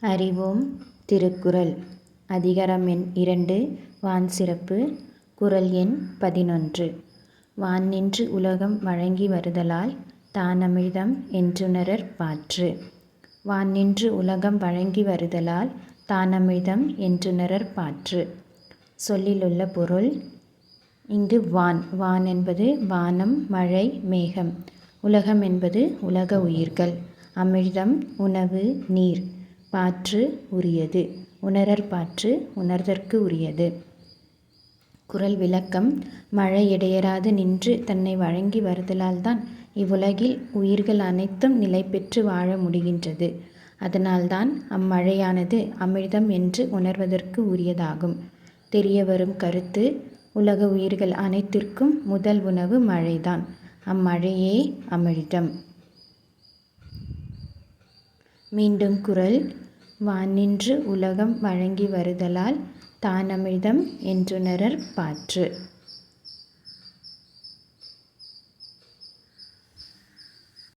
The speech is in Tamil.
அறிவோம் திருக்குறள். அதிகாரம் எண் இரண்டு வான் சிறப்பு. குறள் எண் பதினொன்று. வான் நின்று உலகம் வழங்கி வருதலால் தானமிழ்தம் என்றுணரர் பாற்று. வான் நின்று உலகம் வழங்கி வருதலால் தானமிழ்தம் என்றுணரர் பாற்று. சொல்லிலுள்ள பொருள் இங்கு வான். வான் என்பது வானம் மழை மேகம். உலகம் என்பது உலக உயிர்கள். அமிழ்தம் உணவு நீர். பாற்று உரியது உணரற் பாற்று உணர்தற்கு உரியது. குறள் விளக்கம் மழை இடையறாது நின்று தன்னை வழங்கி வருதலால்தான் இவ்வுலகில் உயிர்கள் அனைத்தும் நிலை பெற்று வாழ முடிகின்றது. அதனால்தான் அம்மழையானது அமிழ்தம் என்று உணர்வதற்கு உரியதாகும். தெரிய வரும் கருத்து உலக உயிர்கள் அனைத்திற்கும் முதல் உணவு மழைதான். அம்மழையே அமிழ்தம் மீண்டும் குரல் வானின்று உலகம் வழங்கி வருதலால் தானமிழ்தம் என்றுணரற் பாற்று.